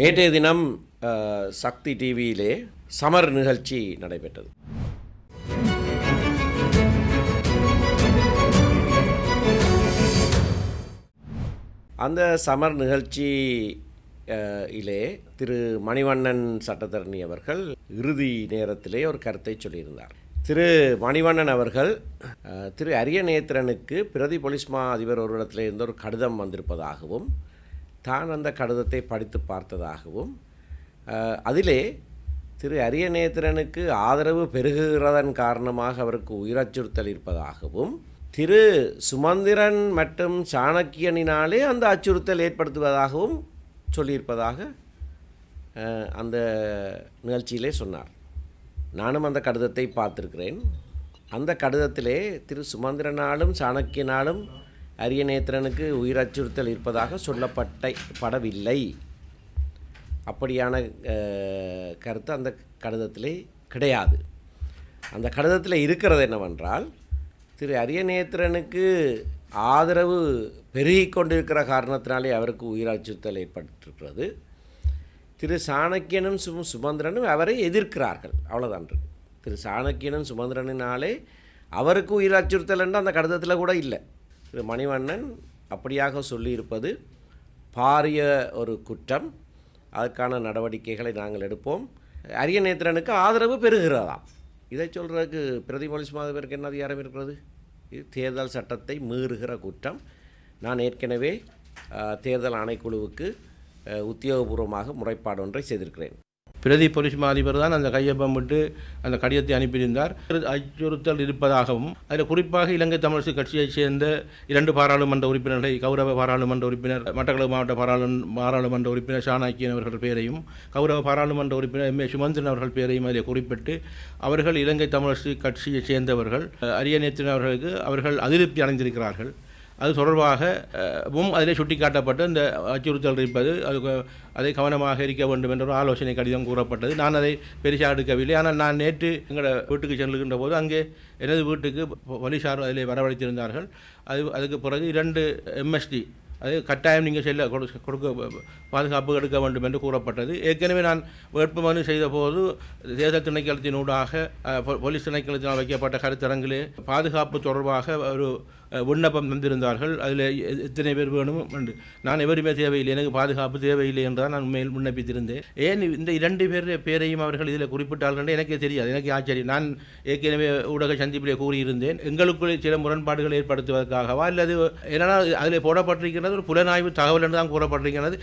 நேற்றைய தினம் சக்தி டிவியிலே சமர் நிகழ்ச்சி நடைபெற்றது. அந்த சமர் நிகழ்ச்சி இலே திரு மணிவண்ணன் சட்டத்தரணி அவர்கள் இறுதி நேரத்திலே ஒரு கருத்தை சொல்லியிருந்தார். திரு மணிவண்ணன் அவர்கள் திரு திரு அரியநேத்திரனுக்கு பிரதி போலீஸ் மா அதிபர் ஒரு இடத்துல இருந்து ஒரு கடிதம் வந்திருப்பதாகவும் தான் அந்த கடிதத்தை படித்து பார்த்ததாகவும் அதிலே திரு அரியநேத்திரனுக்கு ஆதரவு பெருகுகிறதன் காரணமாக அவருக்கு உயிரச்சுறுத்தல் இருப்பதாகவும் திரு சுமந்திரன் மற்றும் சாணக்கியனினாலே அந்த அச்சுறுத்தல் ஏற்படுத்துவதாகவும் சொல்லியிருப்பதாக அந்த நிகழ்ச்சியிலே சொன்னார். நானும் அந்த கடிதத்தை பார்த்துருக்கிறேன். அந்த கடிதத்திலே திரு சுமந்திரனாலும் சாணக்கியனாலும் அரியநேத்திரனுக்கு உயிர் அச்சுறுத்தல் இருப்பதாக சொல்லப்பட்ட படவில்லை. அப்படியான கருத்து அந்த கடிதத்திலே கிடையாது. அந்த கடிதத்தில் இருக்கிறது என்னவென்றால் திரு அரியநேத்திரனுக்கு ஆதரவு பெருகி கொண்டிருக்கிற காரணத்தினாலே அவருக்கு உயிர் அச்சுறுத்தல் ஏற்பட்டிருக்கிறது. திரு சாணக்கியனும் சு சுமந்திரனும் அவரை எதிர்க்கிறார்கள். அவ்வளோதான் திரு சாணக்கியனும் சுமந்திரனினாலே அவருக்கு உயிர் அச்சுறுத்தல் என்று அந்த கடிதத்தில் கூட இல்லை. திரு மணிவண்ணன் அப்படியாக சொல்லியிருப்பது பாரிய ஒரு குற்றம். அதற்கான நடவடிக்கைகளை நாங்கள் எடுப்போம். அரியநேத்திரனுக்கு ஆதரவு பெறுகிறதாம். இதை சொல்கிறதுக்கு பிரதிபலிஸ் மாதவருக்கு என்ன அதிகாரம் இருக்கிறது? இது தேர்தல் சட்டத்தை மீறுகிற குற்றம். நான் ஏற்கனவே தேர்தல் ஆணைக்குழுவுக்கு உத்தியோகபூர்வமாக முறைப்பாடு ஒன்றை செய்திருக்கிறேன். பிரதி பொலிஸ் மாதிபர் தான் அந்த கையொப்பம் விட்டு அந்த கடிதத்தை அனுப்பியிருந்தார். அச்சுறுத்தல் இருப்பதாகவும் அதில் குறிப்பாக இலங்கை தமிழரசு கட்சியைச் சேர்ந்த இரண்டு பாராளுமன்ற உறுப்பினர்களை கௌரவ பாராளுமன்ற உறுப்பினர் மட்டக்களப்பு மாவட்ட பாராளுமன்ற உறுப்பினர் ஷானாக்கியன் அவர்கள் பேரையும் கௌரவ பாராளுமன்ற உறுப்பினர் எம் ஏ சுமந்திரன் அவர்கள் பேரையும் அதில் குறிப்பிட்டு அவர்கள் இலங்கை தமிழரசு கட்சியைச் சேர்ந்தவர்கள். அரியநேத்தின் அவர்களுக்கு அவர்கள் அதிருப்தி அடைந்திருக்கிறார்கள். அது தொடர்பாகவும் அதிலே சுட்டிக்காட்டப்பட்டு இந்த அச்சுறுத்தல் இருப்பது அது அதை கவனமாக இருக்க வேண்டும் என்ற ஒரு ஆலோசனை கடிதம் கூறப்பட்டது. நான் அதை பெரிசாக எடுக்கவில்லை. ஆனால் நான் நேற்று எங்களோட வீட்டுக்கு செல்லுகின்ற போது அங்கே எனது வீட்டுக்கு போலீஸார் அதில் அதிலே வரவழைத்திருந்தார்கள். அது அதுக்கு பிறகு இரண்டு எம்எஸ்டி அது கட்டாயம் நீங்கள் செல்ல கொடு- கொடுக்க பாதுகாப்பு எடுக்க வேண்டும் என்று கூறப்பட்டது. ஏற்கனவே நான் வேட்புமனு செய்த போது தேர்தல் திணைக்களத்தினூடாக போலீஸ் திணைக்களத்தினால் வைக்கப்பட்ட கருத்தரங்கிலே பாதுகாப்பு தொடர்பாக ஒரு விண்ணப்பம் தந்திருந்தார்கள். அதில் எத்தனை பேர் வேணும் என்று. நான் எவருமே தேவையில்லை. எனக்கு பாதுகாப்பு தேவையில்லை என்றால் நான் உண்மையில் விண்ணப்பித்திருந்தேன். ஏன் இந்த இரண்டு பேர் பேரையும் அவர்கள் இதில் குறிப்பிட்டார்கள் என்று எனக்கே தெரியாது. எனக்கு ஆச்சரியம். நான் ஏற்கனவே ஊடக சந்திப்பிலே கூறியிருந்தேன். எங்களுக்குள்ளே சில முரண்பாடுகள் ஏற்படுத்துவதற்காகவா? அல்லது என்னென்னா அதில் போடப்பட்டிருக்கிறது? ஒரு புலனாய்வு தகவல் என்று தான் கூறப்பட்டிருக்கிறது.